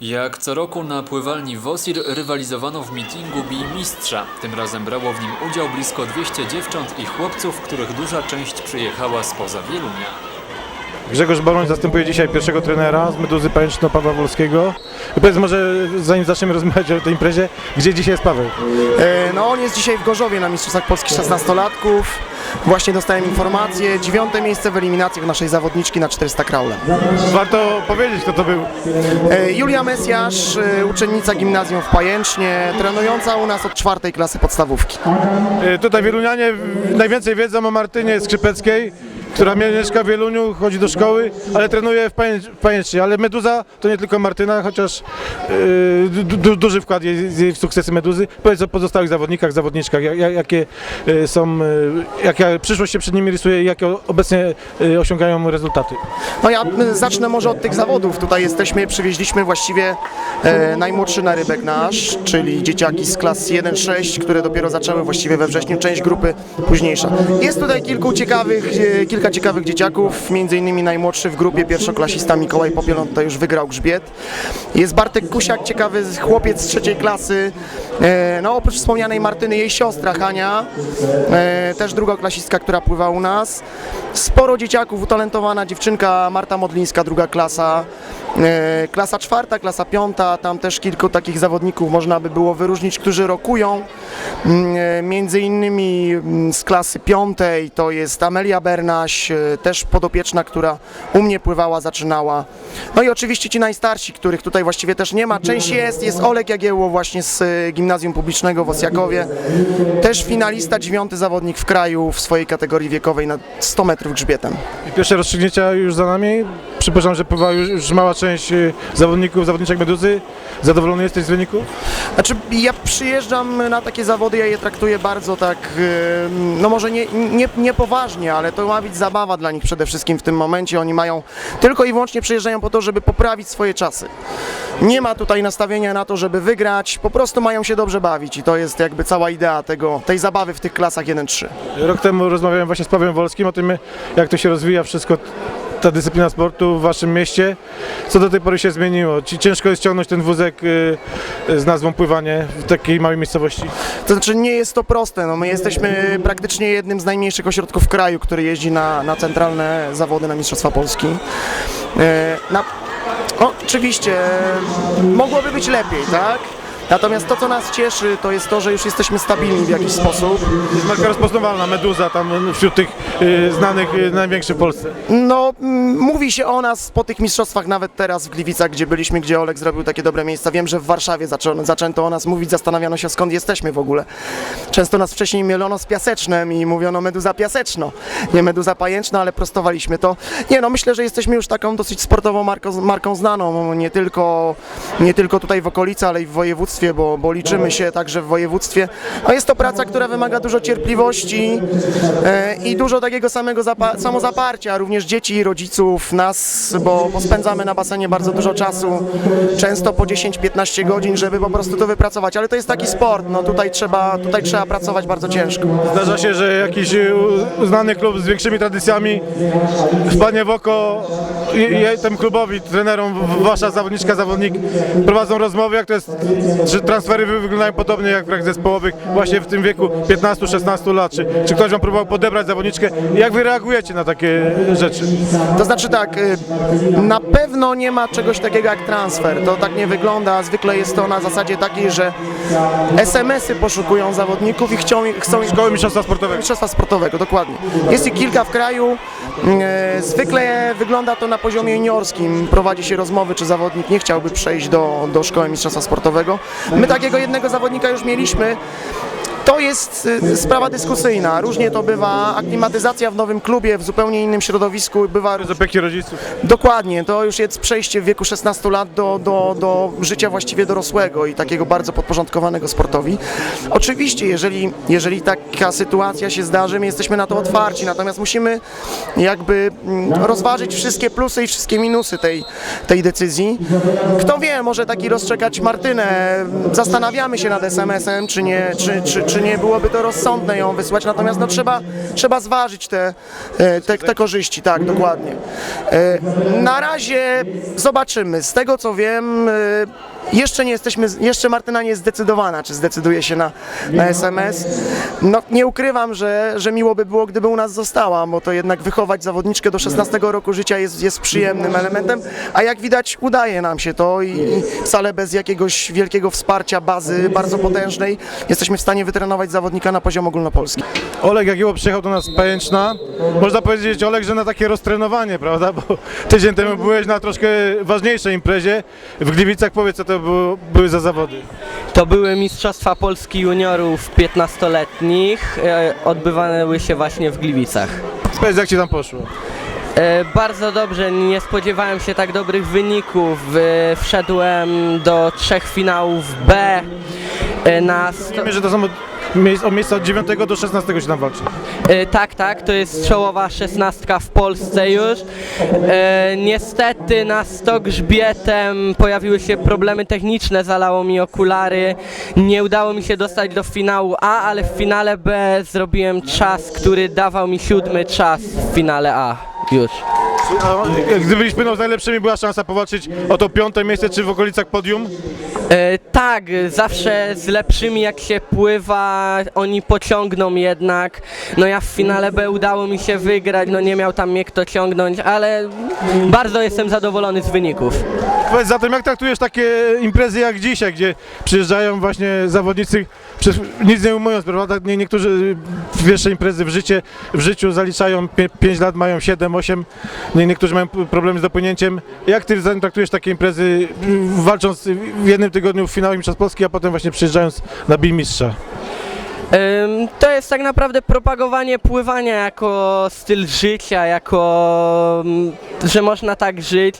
Jak co roku na pływalni Wosir rywalizowano w mitingu Bij Mistrza. Tym razem brało w nim udział blisko 200 dziewcząt i chłopców, których duża część przyjechała spoza Wielunia. Grzegorz Boroń zastępuje dzisiaj pierwszego trenera z Meduzy Pajęczno Pawła Wolskiego. Powiedz może, zanim zaczniemy rozmawiać o tej imprezie, gdzie dzisiaj jest Paweł? E, No on jest dzisiaj w Gorzowie na Mistrzostwach Polskich 16-latków. Właśnie dostałem informację, dziewiąte miejsce w eliminacjach naszej zawodniczki na 400 kraulem. Warto powiedzieć, kto to był. E, Julia Mesjasz, e, uczennica gimnazjum w Pajęcznie, trenująca u nas od czwartej klasy podstawówki. E, Tutaj wielunianie najwięcej wiedzą o Martynie Skrzypeckiej, która mieszka w Wieluniu, chodzi do szkoły, ale trenuje w, Pajęcz, w Pajęcznie. Ale Meduza to nie tylko Martyna, chociaż e, du, du, duży wkład jest jej w sukcesy Meduzy. Powiedz o pozostałych zawodnikach, zawodniczkach, jak, jak- jakie są, jaka przyszłość się przed nimi rysuje i jakie obecnie e, osiągają rezultaty. No ja zacznę może od tych zawodów. Tutaj jesteśmy, przywieźliśmy właściwie e, najmłodszy narybek nasz, czyli dzieciaki z klas 1-6, które dopiero zaczęły właściwie we wrześniu, część grupy późniejsza. Jest tutaj kilku ciekawych, kilka ciekawych dzieciaków, między innymi najmłodszy w grupie pierwszoklasista Mikołaj Popielon, to już wygrał grzbiet. Jest Bartek Kusiak, ciekawy chłopiec z trzeciej klasy, e, no oprócz wspomnianej Martyny, jej siostra Hania, e, też drugoklasistka, która pływa u nas. Sporo dzieciaków, utalentowana dziewczynka Marta Modlińska, druga klasa, e, klasa czwarta, klasa piąta, tam też kilku takich zawodników można by było wyróżnić, którzy rokują. Mm, Między innymi mm, z klasy piątej to jest Amelia Bernaś, e, też podopieczna, która u mnie pływała, zaczynała. No i oczywiście ci najstarsi, których tutaj właściwie też nie ma. Część jest, jest Olek Jagiełło właśnie z e, Gimnazjum Publicznego w Osjakowie. Też finalista, dziewiąty zawodnik w kraju w swojej kategorii wiekowej na 100 metrów grzbietem. I Pierwsze rozstrzygnięcia już za nami. Przypuszczam, że pływa już, już mała część y, zawodników, zawodniczek Meduzy. Zadowolony jesteś z wyniku? Znaczy, ja przyjeżdżam na takie zawody, ja je traktuję bardzo tak, e, no może nie, nie, nie poważnie, ale to ma być zabawa dla nich przede wszystkim w tym momencie. Oni mają tylko i wyłącznie przyjeżdżają po to, żeby poprawić swoje czasy. Nie ma tutaj nastawienia na to, żeby wygrać, po prostu mają się dobrze bawić i to jest jakby cała idea tego, tej zabawy w tych klasach 1-3. Rok temu rozmawiałem właśnie z Pawłem Wolskim o tym, jak to się rozwija wszystko, ta dyscyplina sportu w waszym mieście. Co do tej pory się zmieniło? Ciężko jest ciągnąć ten wózek y, y, z nazwą pływanie w takiej małej miejscowości? To znaczy nie jest to proste, no my jesteśmy praktycznie jednym z najmniejszych ośrodków kraju, który jeździ na, na centralne zawody na Mistrzostwa Polski. E, Na, oczywiście mogłoby być lepiej, tak? Natomiast to, co nas cieszy, to jest to, że już jesteśmy stabilni w jakiś sposób. Jest marka rozpoznawalna, Meduza tam wśród tych y, znanych y, największych w Polsce. No, mm, mówi się o nas po tych mistrzostwach, nawet teraz w Gliwicach, gdzie byliśmy, gdzie Olek zrobił takie dobre miejsca. Wiem, że w Warszawie zaczą, zaczęto o nas mówić, zastanawiano się skąd jesteśmy w ogóle. Często nas wcześniej mielono z Piasecznem i mówiono meduza piaseczno, nie meduza pajęczna, ale prostowaliśmy to. Nie no, myślę, że jesteśmy już taką dosyć sportową marką, marką znaną, nie tylko, nie tylko tutaj w okolicy, ale i w województwie, bo, bo liczymy się także w województwie. No jest to praca, która wymaga dużo cierpliwości e, i dużo takiego samego zapa- samozaparcia, również dzieci i rodziców, nas, bo, bo spędzamy na basenie bardzo dużo czasu, często po 10-15 godzin, żeby po prostu to wypracować, ale to jest taki sport, no tutaj trzeba, tutaj trzeba pracować bardzo ciężko. Zdarza się, że jakiś u- uznany klub z większymi tradycjami wpadnie w oko i, i klubowi, trenerom, wasza zawodniczka, zawodnik prowadzą rozmowy, jak to jest, że transfery wy- wyglądają podobnie jak w grach zespołowych właśnie w tym wieku 15-16 lat. Czy, czy ktoś wam próbował podebrać zawodniczkę? Jak wy reagujecie na takie rzeczy? To znaczy tak, y, na pewno nie ma czegoś takiego jak transfer, to tak nie wygląda, zwykle jest to na zasadzie takiej, że SMS-y poszukują zawodników i chcą, chcą ich Szkoły Mistrzostwa Sportowego. Mistrzostwa Sportowego, dokładnie. Jest ich kilka w kraju. E, Zwykle wygląda to na poziomie juniorskim. Prowadzi się rozmowy, czy zawodnik nie chciałby przejść do, do Szkoły Mistrzostwa Sportowego. My takiego jednego zawodnika już mieliśmy. To jest y, sprawa dyskusyjna. Różnie to bywa. Aklimatyzacja w nowym klubie, w zupełnie innym środowisku bywa Z opieki rodziców. Dokładnie, to już jest przejście w wieku 16 lat do, do, do życia właściwie dorosłego i takiego bardzo podporządkowanego sportowi. Oczywiście, jeżeli, jeżeli taka sytuacja się zdarzy, my jesteśmy na to otwarci, natomiast musimy jakby mm, rozważyć wszystkie plusy i wszystkie minusy tej, tej decyzji. Kto wie, może taki rozczekać Martynę. Zastanawiamy się nad SMS-em, czy nie, czy, czy, czy czy nie byłoby to rozsądne ją wysłać, natomiast no, trzeba, trzeba zważyć te, e, te, te korzyści, tak, dokładnie. E, Na razie zobaczymy. Z tego co wiem, e, jeszcze nie jesteśmy, jeszcze Martyna nie jest zdecydowana, czy zdecyduje się na, na SMS. No nie ukrywam, że, że miło by było, gdyby u nas została, bo to jednak wychować zawodniczkę do 16 roku życia jest, jest przyjemnym elementem, a jak widać udaje nam się to i, i wcale bez jakiegoś wielkiego wsparcia bazy bardzo potężnej jesteśmy w stanie wytrenować zawodnika na poziom ogólnopolski. Oleg Jagieło przyjechał do nas z Pajęczna. Można powiedzieć, Oleg, że na takie roztrenowanie, prawda? Bo tydzień temu byłeś na troszkę ważniejszej imprezie. W Gliwicach powiedz, co to było, były za zawody. To były Mistrzostwa Polski Juniorów 15-letnich, e, odbywały się właśnie w Gliwicach. Powiedz, jak ci tam poszło. E, Bardzo dobrze, nie spodziewałem się tak dobrych wyników. E, Wszedłem do trzech finałów B e, na sto... Wiemy, że to są od miejsca od 9 do 16 się tam walczy. E, Tak, tak, to jest czołowa szesnastka w Polsce już. E, niestety na sto grzbietem pojawiły się problemy techniczne, zalało mi okulary. Nie udało mi się dostać do finału A, ale w finale B zrobiłem czas, który dawał mi siódmy czas w finale A już. Gdybyś płynął z najlepszymi, była szansa powalczyć o to piąte miejsce, czy w okolicach podium? E, tak, zawsze z lepszymi jak się pływa, oni pociągną jednak. No ja w finale B udało mi się wygrać, no nie miał tam mnie kto ciągnąć, ale bardzo jestem zadowolony z wyników. Powiedz zatem, jak traktujesz takie imprezy jak dzisiaj, gdzie przyjeżdżają właśnie zawodnicy, przez, nic nie ujmując, prawda? Nie, niektórzy pierwsze imprezy w, życie, w życiu zaliczają 5 lat, mają 7, 8, nie, niektórzy mają problemy z dopłynięciem. Jak ty traktujesz takie imprezy, walcząc w jednym tygodniu w finale Mistrzostw Polski, a potem właśnie przyjeżdżając na bij mistrza? To jest tak naprawdę propagowanie pływania jako styl życia, jako mm, że można tak żyć.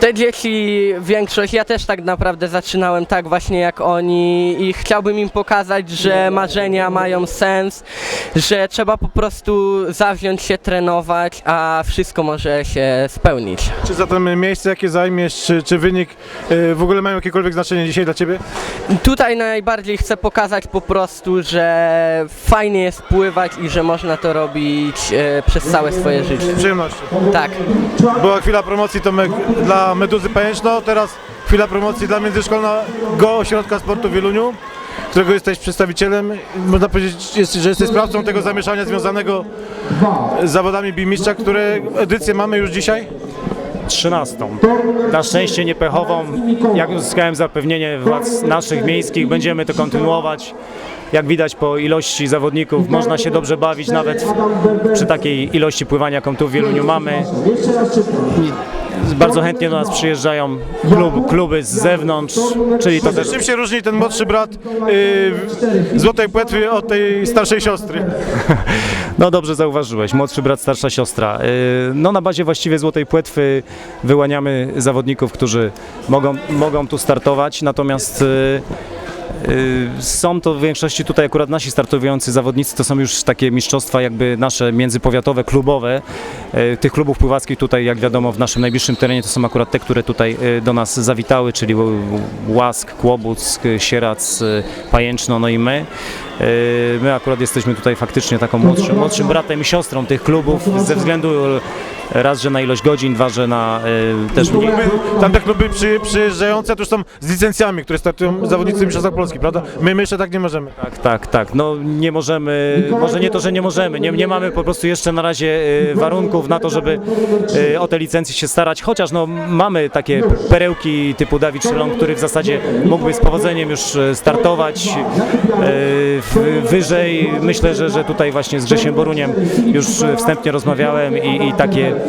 Te dzieci, większość, ja też tak naprawdę zaczynałem tak właśnie jak oni i chciałbym im pokazać, że marzenia mają sens, że trzeba po prostu zawziąć się trenować, a wszystko może się spełnić. Czy zatem miejsce, jakie zajmiesz, czy, czy wynik y, w ogóle mają jakiekolwiek znaczenie dzisiaj dla ciebie? Tutaj najbardziej chcę pokazać po prostu, że fajnie jest pływać i że można to robić e, przez całe swoje życie. Z przyjemnością. Tak. Była chwila promocji Tomek dla Meduzy Pajęczno, teraz chwila promocji dla Międzyszkolnego Ośrodka Sportu w Wieluniu, którego jesteś przedstawicielem. Można powiedzieć, że jesteś sprawcą tego zamieszania związanego z zawodami bimistrza, które edycję mamy już dzisiaj. 13. Na szczęście niepechową. Jak uzyskałem zapewnienie władz naszych miejskich, będziemy to kontynuować. Jak widać po ilości zawodników, można się dobrze bawić nawet przy takiej ilości pływania, jaką tu w Wieluniu mamy. Bardzo chętnie do nas przyjeżdżają klub, kluby z zewnątrz, czyli to też Czym się różni ten młodszy brat yy, Złotej Płetwy od tej starszej siostry? No dobrze zauważyłeś, młodszy brat, starsza siostra. Yy, No na bazie właściwie Złotej Płetwy wyłaniamy zawodników, którzy mogą, mogą tu startować, natomiast yy, są to w większości tutaj akurat nasi startujący zawodnicy, to są już takie mistrzostwa jakby nasze międzypowiatowe, klubowe. Yy, Tych klubów pływackich tutaj, jak wiadomo, w naszym najbliższym terenie to są akurat te, które tutaj yy, do nas zawitały, czyli Łask, Kłobuck, Sierac, Pajęczno, no i my. My akurat jesteśmy tutaj faktycznie taką młodszym, młodszym bratem i siostrą tych klubów ze względu raz, że na ilość godzin, dwa, że na e, też. My, tamte kluby przy, przyjeżdżające to już są z licencjami, które startują zawodnicy Mistrzostwa Polski, prawda? My, my jeszcze tak nie możemy. Tak, tak, tak. No nie możemy, może nie to, że nie możemy, nie, nie mamy po prostu jeszcze na razie e, warunków na to, żeby e, o te licencje się starać, chociaż no mamy takie perełki typu Dawid Szylon, który w zasadzie mógłby z powodzeniem już startować wyżej. Myślę, że, że tutaj właśnie z Grzesiem Boruniem już wstępnie rozmawiałem i, i takie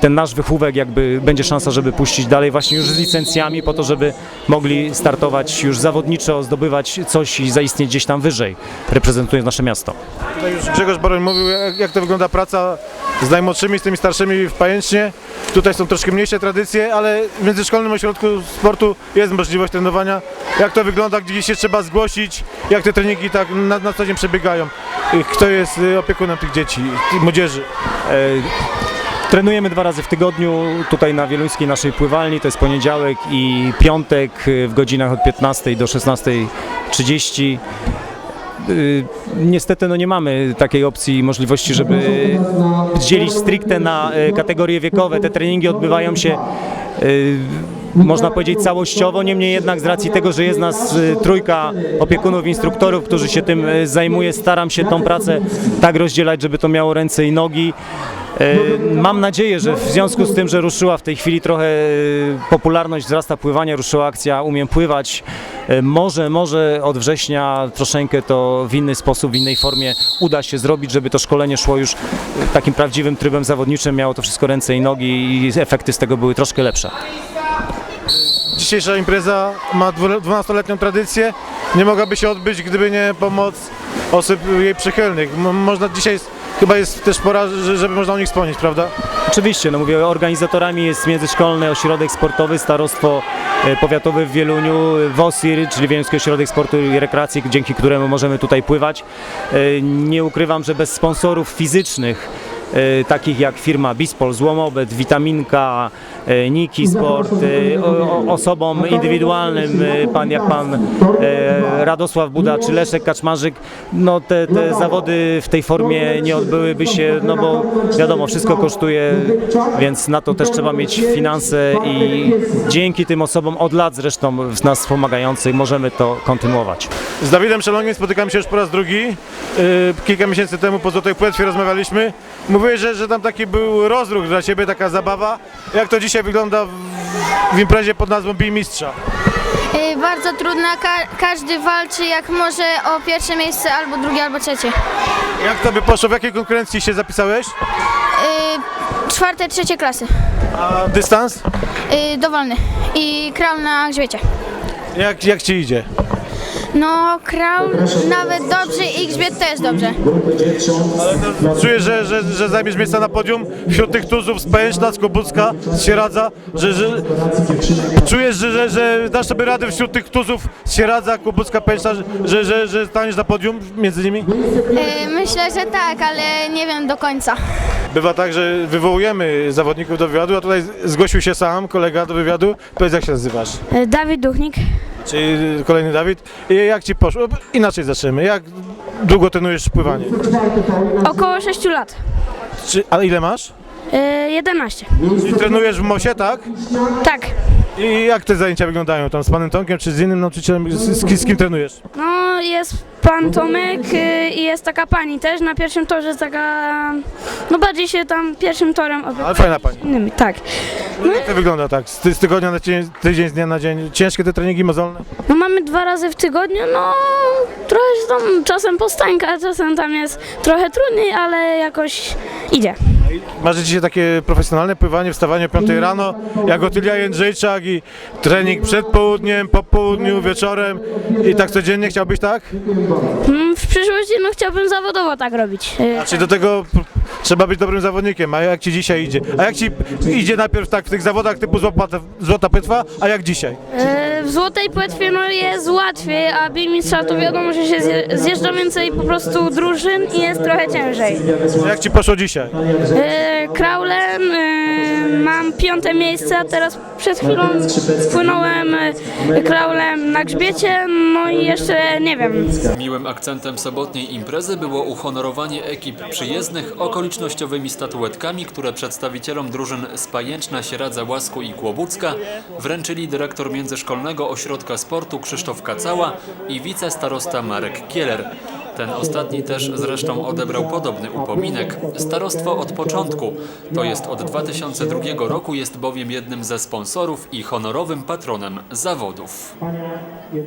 ten nasz wychówek jakby będzie szansa, żeby puścić dalej właśnie już z licencjami po to, żeby mogli startować już zawodniczo, zdobywać coś i zaistnieć gdzieś tam wyżej, reprezentując nasze miasto. Tutaj już Grzegorz Boroń mówił, jak, jak to wygląda praca z najmłodszymi, z tymi starszymi w Pajęcznie. Tutaj są troszkę mniejsze tradycje, ale w Międzyszkolnym Ośrodku Sportu jest możliwość trenowania. Jak to wygląda, gdzie się trzeba zgłosić, jak te treningi tak na, na co dzień przebiegają. Y, Kto jest y, opiekunem tych dzieci, tej młodzieży? Trenujemy dwa razy w tygodniu tutaj na wieluńskiej naszej pływalni, to jest poniedziałek i piątek e, w godzinach od 15 do 16.30. y, niestety no nie mamy takiej opcji, możliwości, żeby dzielić stricte na y, kategorie wiekowe. Te treningi odbywają się y, można powiedzieć całościowo, niemniej jednak z racji tego, że jest nas y, trójka opiekunów, instruktorów, którzy się tym y, zajmuje, staram się tą pracę tak rozdzielać, żeby to miało ręce i nogi. Y, Mam nadzieję, że w związku z tym, że ruszyła w tej chwili trochę y, popularność wzrasta pływania, ruszyła akcja Umiem Pływać, y, może, może od września troszeczkę to w inny sposób, w innej formie uda się zrobić, żeby to szkolenie szło już takim prawdziwym trybem zawodniczym, miało to wszystko ręce i nogi i efekty z tego były troszkę lepsze. Dzisiejsza impreza ma dwu- 12-letnią tradycję. Nie mogłaby się odbyć, gdyby nie pomoc osób jej przychylnych. Można dzisiaj, chyba jest też pora, że- żeby można o nich wspomnieć, prawda? Oczywiście, no mówię, organizatorami jest Międzyszkolny Ośrodek Sportowy, Starostwo e, Powiatowe w Wieluniu, WOSIR, czyli Wieluniowski Ośrodek Sportu i Rekreacji, dzięki któremu możemy tutaj pływać. E, Nie ukrywam, że bez sponsorów fizycznych, e, takich jak firma Bispol, Złomobet, Witaminka, Niki Sport, e, osobom indywidualnym, e, pan jak pan e, Radosław Buda czy Leszek Kaczmarzyk, no te, te zawody w tej formie nie odbyłyby się, no bo wiadomo, wszystko kosztuje, więc na to też trzeba mieć finanse i dzięki tym osobom od lat zresztą nas wspomagających możemy to kontynuować. Z Dawidem Szelongiem spotykamy się już po raz drugi. Kilka miesięcy temu po Złotej Płetwie rozmawialiśmy. Mówiłeś, że, że tam taki był rozruch dla Ciebie, taka zabawa. Jak to dzisiaj wygląda w, w imprezie pod nazwą Bij Mistrza? Y, Bardzo trudna, Ka- każdy walczy jak może o pierwsze miejsce, albo drugie, albo trzecie. Jak to by poszło? W jakiej konkurencji się zapisałeś? Y, Czwarte, trzecie klasy. A dystans? Y, Dowolny. I kral na grzbiecie. Jak, jak Ci idzie? No, kral nawet dobrze i grzbiet też dobrze. Czujesz, że, że, że zajmiesz miejsce na podium wśród tych tuzów z Pęczna, z Kobucka, z Sieradza? Że, że, czujesz, że, że, że dasz sobie radę wśród tych tuzów z Sieradza, Kobucka, Pęczna, że, że, że staniesz na podium między nimi? Y, Myślę, że tak, ale nie wiem do końca. Bywa tak, że wywołujemy zawodników do wywiadu, a tutaj zgłosił się sam kolega do wywiadu. Powiedz, jak się nazywasz? Dawid Duchnik. Czyli kolejny Dawid. I jak Ci poszło? Inaczej zaczniemy. Jak długo trenujesz pływanie? Około 6 lat. Czy, a ile masz? 11. Czyli trenujesz w Mosie, tak? Tak. I jak te zajęcia wyglądają? Tam z panem Tomkiem czy z innym nauczycielem? Z, z, z kim trenujesz? No, jest pan Tomek y, i jest taka pani też na pierwszym torze, taka, no bardziej się tam pierwszym torem Ale fajna pani. opiekuję. Tak. Jak to wygląda tak? Z, ty- z tygodnia na dzień, tydzień, z dnia na dzień? Ciężkie te treningi mozolne? No mamy dwa razy w tygodniu, no trochę się tam czasem postańka, czasem tam jest trochę trudniej, ale jakoś idzie. Marzy Ci się takie profesjonalne pływanie, wstawanie o 5 rano, jak Otylia Jędrzejczak i trening przed południem, po południu, wieczorem i tak codziennie chciałbyś tak? Mm, W przyszłości no chciałbym zawodowo tak robić. Y, Czyli do tego p- trzeba być dobrym zawodnikiem, a jak Ci dzisiaj idzie? A jak Ci idzie najpierw tak w tych zawodach typu złota, złota płetwa, a jak dzisiaj? y, W złotej płetwie no jest łatwiej, a bimistrza to wiadomo, że się zje- zjeżdża więcej po prostu drużyn i jest trochę ciężej. Jak Ci poszło dzisiaj? E, Kraulem e, mam piąte miejsce, a teraz przed chwilą płynąłem e, kraulem na grzbiecie, no i jeszcze nie wiem. Miłym akcentem sobotniej imprezy było uhonorowanie ekip przyjezdnych okolicznościowymi statuetkami, które przedstawicielom drużyn z Pajęczna, Sieradza, Łasku i Kłobucka wręczyli dyrektor Międzyszkolnego Ośrodka Sportu Krzysztof Kacała i wicestarosta Marek Kieler. Ten ostatni też zresztą odebrał podobny upominek. Starostwo od początku, to jest od 2002 roku, jest bowiem jednym ze sponsorów i honorowym patronem zawodów.